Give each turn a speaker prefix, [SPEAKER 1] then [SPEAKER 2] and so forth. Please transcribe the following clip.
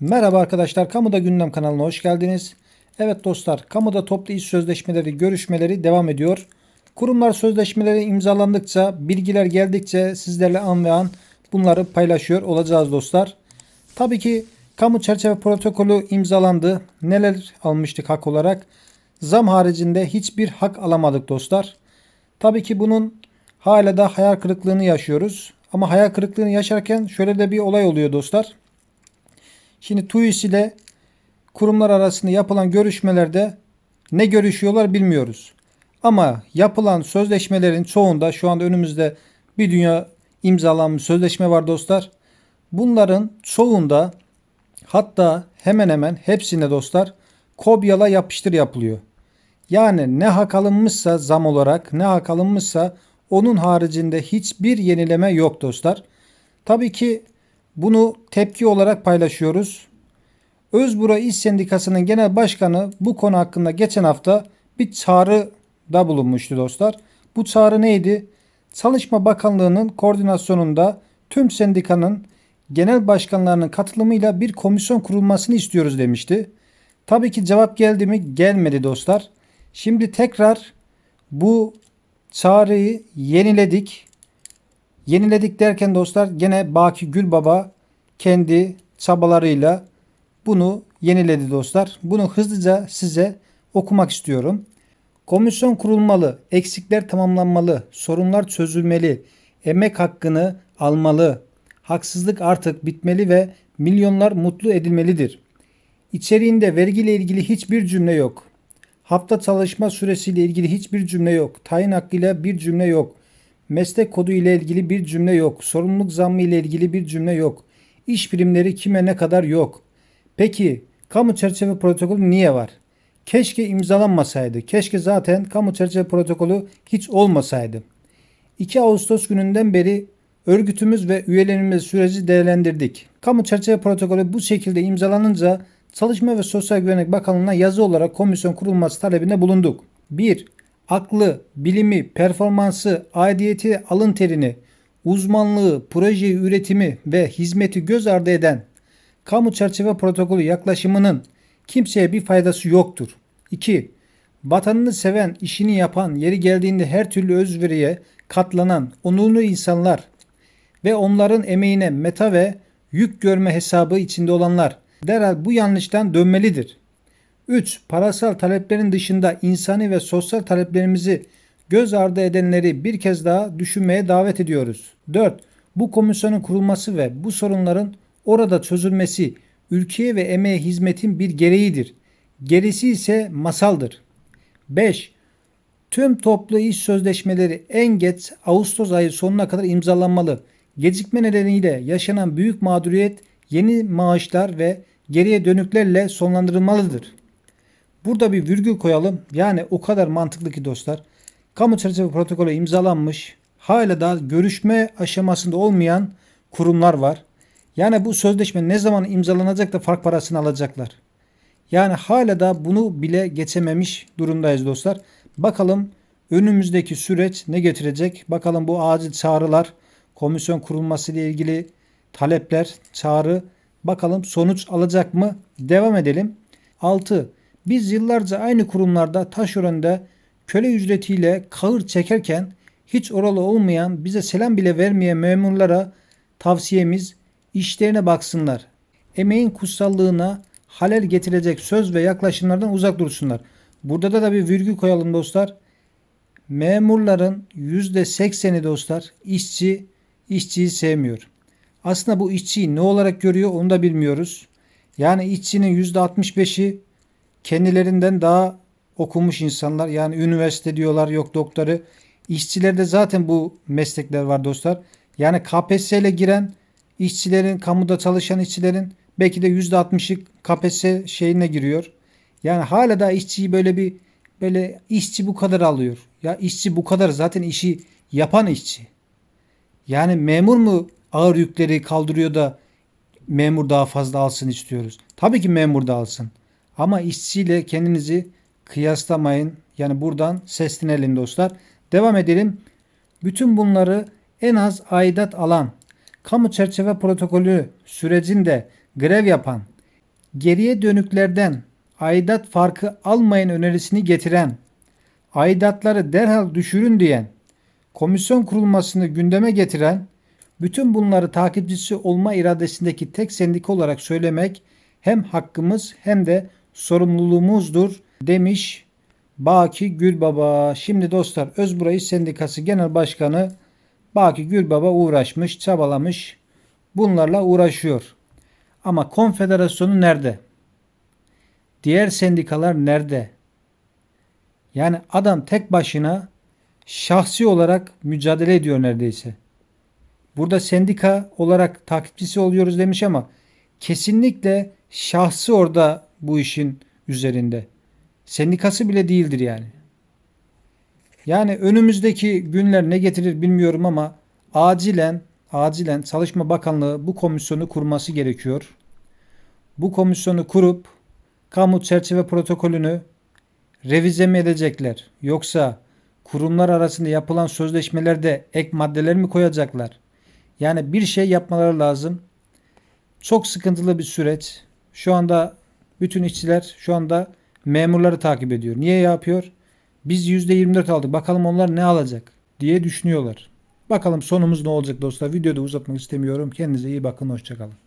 [SPEAKER 1] Merhaba arkadaşlar, Kamuda Gündem kanalına hoş geldiniz. Evet dostlar, kamuda toplu iş sözleşmeleri, görüşmeleri devam ediyor. Kurumlar sözleşmeleri imzalandıkça, bilgiler geldikçe sizlerle an ve an bunları paylaşıyor olacağız dostlar. Tabii ki kamu çerçeve protokolü imzalandı. Neler almıştık hak olarak? Zam haricinde hiçbir hak alamadık dostlar. Tabii ki bunun hala da hayal kırıklığını yaşıyoruz. Ama hayal kırıklığını yaşarken şöyle de bir olay oluyor dostlar. Şimdi TUİS ile kurumlar arasında yapılan görüşmelerde ne görüşüyorlar bilmiyoruz. Ama yapılan sözleşmelerin çoğunda şu anda önümüzde bir dünya imzalanmış sözleşme var dostlar. Bunların çoğunda hatta hemen hemen hepsinde dostlar kopyala yapıştır yapılıyor. Yani ne hak alınmışsa zam olarak ne hak alınmışsa onun haricinde hiçbir yenileme yok dostlar. Tabii ki bunu tepki olarak paylaşıyoruz. Özbura İş Sendikası'nın genel başkanı bu konu hakkında geçen hafta bir çağrıda bulunmuştu dostlar. Bu çağrı neydi? Çalışma Bakanlığı'nın koordinasyonunda tüm sendikanın genel başkanlarının katılımıyla bir komisyon kurulmasını istiyoruz demişti. Tabii ki cevap geldi mi? Gelmedi dostlar. Şimdi tekrar bu çağrıyı yeniledik. Yeniledik derken dostlar gene Baki Gülbaba kendi çabalarıyla bunu yeniledi dostlar. Bunu hızlıca size okumak istiyorum. Komisyon kurulmalı, eksikler tamamlanmalı, sorunlar çözülmeli, emek hakkını almalı, haksızlık artık bitmeli ve milyonlar mutlu edilmelidir. İçeriğinde vergiyle ilgili hiçbir cümle yok. Hafta çalışma süresiyle ilgili hiçbir cümle yok. Tayin hakkıyla bir cümle yok. Meslek kodu ile ilgili bir cümle yok. Sorumluluk zammı ile ilgili bir cümle yok. İş birimleri kime ne kadar yok. Peki kamu çerçeve protokolü niye var? Keşke imzalanmasaydı. Keşke zaten kamu çerçeve protokolü hiç olmasaydı. 2 Ağustos gününden beri örgütümüz ve üyelerimiz süreci değerlendirdik. Kamu çerçeve protokolü bu şekilde imzalanınca Çalışma ve Sosyal Güvenlik Bakanlığı'na yazı olarak komisyon kurulması talebinde bulunduk. 1. Aklı, bilimi, performansı, aidiyeti, alın terini, uzmanlığı, projeyi üretimi ve hizmeti göz ardı eden kamu çerçeve protokolü yaklaşımının kimseye bir faydası yoktur. 2. Vatanını seven, işini yapan, yeri geldiğinde her türlü özveriye katlanan onurlu insanlar ve onların emeğine meta ve yük görme hesabı içinde olanlar derhal bu yanlıştan dönmelidir. 3. Parasal taleplerin dışında insani ve sosyal taleplerimizi göz ardı edenleri bir kez daha düşünmeye davet ediyoruz. 4. Bu komisyonun kurulması ve bu sorunların orada çözülmesi ülkeye ve emeğe hizmetin bir gereğidir. Gerisi ise masaldır. 5. Tüm toplu iş sözleşmeleri en geç Ağustos ayı sonuna kadar imzalanmalı. Gecikme nedeniyle yaşanan büyük mağduriyet yeni maaşlar ve geriye dönüklerle sonlandırılmalıdır. Burada bir virgül koyalım. Yani o kadar mantıklı ki dostlar. Kamu çerçeve protokolü imzalanmış. Hala da görüşme aşamasında olmayan kurumlar var. Yani bu sözleşme ne zaman imzalanacak da fark parasını alacaklar. Yani hala da bunu bile geçememiş durumdayız dostlar. Bakalım önümüzdeki süreç ne getirecek? Bakalım bu acil çağrılar, komisyon kurulması ile ilgili talepler, çağrı bakalım sonuç alacak mı? Devam edelim. 6. Biz yıllarca aynı kurumlarda taşeronda köle ücretiyle kahır çekerken hiç oralı olmayan bize selam bile vermeyen memurlara tavsiyemiz işlerine baksınlar. Emeğin kutsallığına halel getirecek söz ve yaklaşımlardan uzak dursunlar. Burada da, da bir virgül koyalım dostlar. Memurların %80'i dostlar işçi işçiyi sevmiyor. Aslında bu işçiyi ne olarak görüyor onu da bilmiyoruz. Yani işçinin %65'i kendilerinden daha okumuş insanlar. Yani üniversite diyorlar yok doktoru. İşçilerde zaten bu meslekler var dostlar. Yani KPSS ile giren işçilerin, kamuda çalışan işçilerin belki de %60'ı KPSS şeyine giriyor. Yani hala da işçiyi böyle bir böyle işçi bu kadar alıyor. Ya işçi bu kadar zaten işi yapan işçi. Yani memur mu ağır yükleri kaldırıyor da memur daha fazla alsın istiyoruz. Tabii ki memur da alsın. Ama işçiyle kendinizi kıyaslamayın. Yani buradan seslenelim dostlar. Devam edelim. Bütün bunları en az aidat alan, kamu çerçeve protokolü sürecinde grev yapan, geriye dönüklerden aidat farkı almayın önerisini getiren, aidatları derhal düşürün diyen, komisyon kurulmasını gündeme getiren, bütün bunları takipçisi olma iradesindeki tek sendika olarak söylemek hem hakkımız hem de sorumluluğumuzdur demiş Baki Gülbaba. Şimdi dostlar Özbura İş Sendikası Genel Başkanı Baki Gülbaba uğraşmış, çabalamış. Bunlarla uğraşıyor. Ama konfederasyonu nerede? Diğer sendikalar nerede? Yani adam tek başına şahsi olarak mücadele ediyor neredeyse. Burada sendika olarak takipçisi oluyoruz demiş ama kesinlikle şahsı orada bu işin üzerinde. Sendikası bile değildir yani. Yani önümüzdeki günler ne getirir bilmiyorum ama acilen acilen Çalışma Bakanlığı bu komisyonu kurması gerekiyor. Bu komisyonu kurup kamu çerçeve protokolünü revize mi edecekler? Yoksa kurumlar arasında yapılan sözleşmelerde ek maddeler mi koyacaklar? Yani bir şey yapmaları lazım. Çok sıkıntılı bir süreç. Şu anda bütün işçiler şu anda memurları takip ediyor. Niye yapıyor? Biz %24 aldık. Bakalım onlar ne alacak diye düşünüyorlar. Bakalım sonumuz ne olacak dostlar. Videoda uzatmak istemiyorum. Kendinize iyi bakın. Hoşçakalın.